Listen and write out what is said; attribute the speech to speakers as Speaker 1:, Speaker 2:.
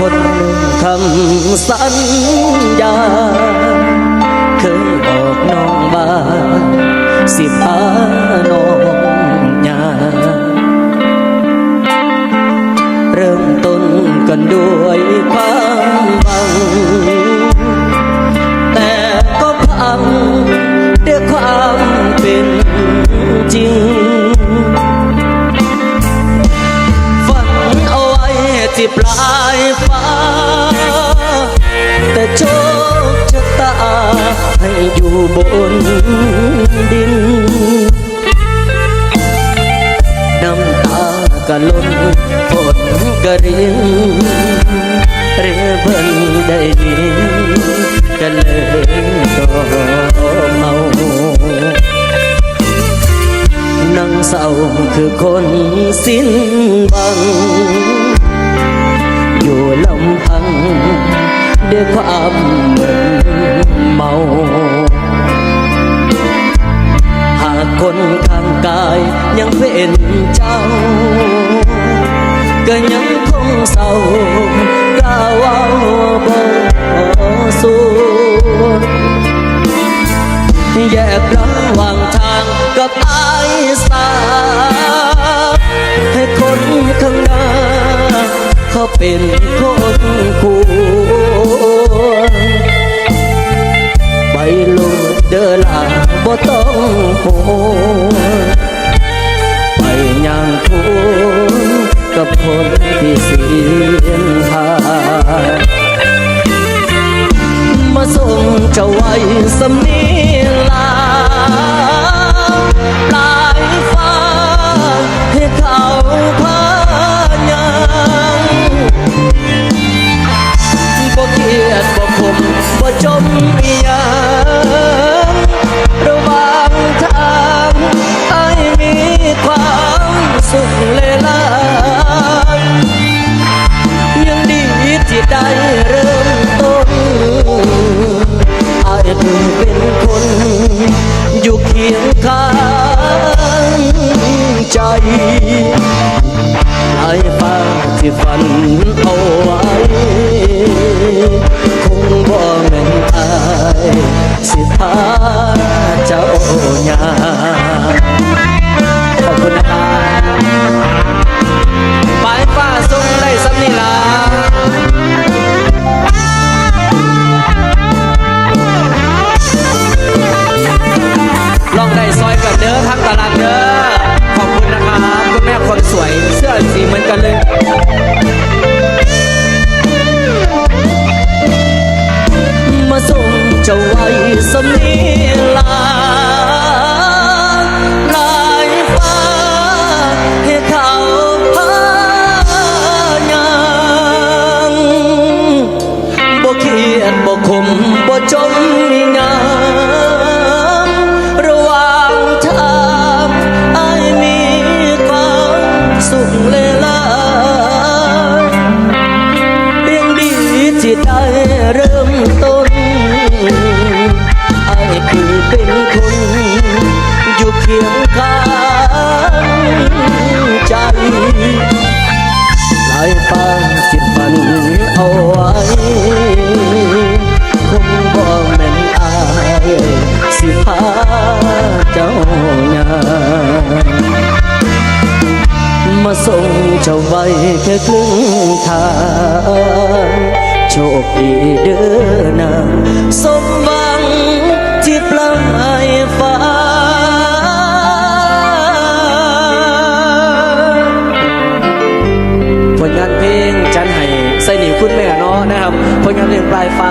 Speaker 1: คนหนึ่งคำสัญญา เคยบอกน้องว่าสิพาน้องยาเริ่มต้นกันด้ อยู่บนดิน น้ำตากะล้นฝนกะรินเรือเพิ่นได้ยินกันเลยก็เมานั่งเศร้าคือคนสิ้นหวัง ยังเป็นเจ้า ก็ยังคงเศร้ากล้าวาบ่สู้แยกระหว่างทางกับอายสาให้คนข้างหน้า เขาเป็นคนควรไปโลดเดินลาบ่ต้องโห สียนหามาส่งเจ้าไว้สำนีลาปลายฟ้าให้เขาพายังบ่เครียดบ่คมบ่จมอียังระหว่างทางไอ้มีความสุขเลยล่ะ ที่ฝันเอาไว้คงบ่แม่นอายสิพาเจ้าหยาขอบคุณนะครับไปลายฟ้าทรงได้สำนีลาลองได้ซอยกันเด้อทั้งตารางเด้อขอบคุณนะครับคุณแม่คนสวย เสื้อสีเหมือนกันเลย เจ้าไว้สำนีลาลายฟ้าให้เขาพายังบ่เครียดบ่คมบ่จมหยังระหว่างทางไอ้มีความสุขเล แค่ครึ่งทางโชคดีเด้อนาสมหวังที่ปลายฟ้าผลงานเพลงจันให้ใส่หนิวคุณแม่เนาะนะครับผลงานเพลงปลายฟ้า